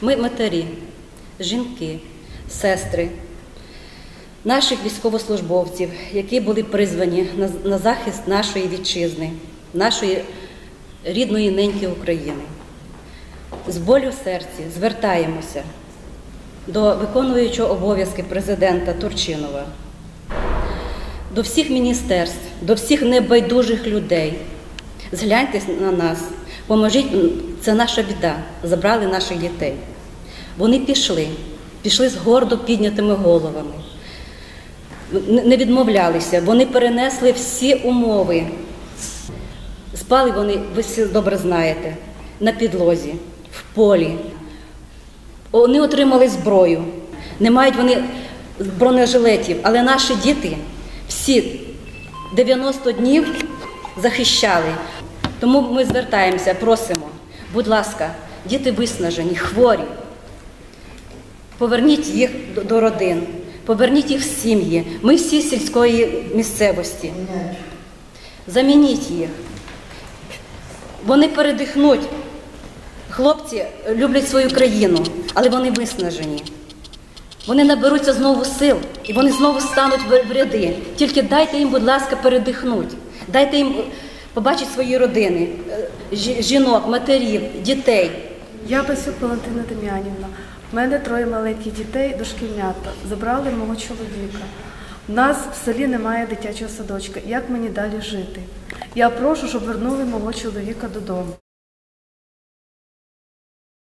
Ми матері, жінки, сестри, наших військовослужбовців, які були призвані на, захист нашої вітчизни, нашої рідної неньки України. З болю серці звертаємося до виконуючого обов'язки президента Турчинова, до всіх міністерств, до всіх небайдужих людей. Згляньте на нас, поможіть, це наша біда. Забрали наших дітей. Вони пішли, пішли з гордо піднятими головами, не відмовлялися, вони перенесли всі умови. Спали вони, ви всі добре знаєте, на підлозі, в полі. Вони отримали зброю. Не мають вони бронежилетів, але наші діти всі 90 днів захищали. Тому ми звертаємося, просимо, будь ласка, діти виснажені, хворі. Поверніть їх до- родин, поверніть їх в сім'ї. Ми всі сільської місцевості. Замініть їх. Вони передихнуть. Хлопці люблять свою країну, але вони виснажені. Вони наберуться знову сил і вони знову стануть в ряди. Тільки дайте їм, будь ласка, передихнути. Дайте їм побачити свої родини, е, жінок, матерів, дітей. Я Басюк Валентина Дем'янівна. У мене троє маленьких дітей, дошкільнята. Забрали мого чоловіка. У нас в селі немає дитячого садочка. Як мені далі жити? Я прошу, щоб вернули мого чоловіка додому.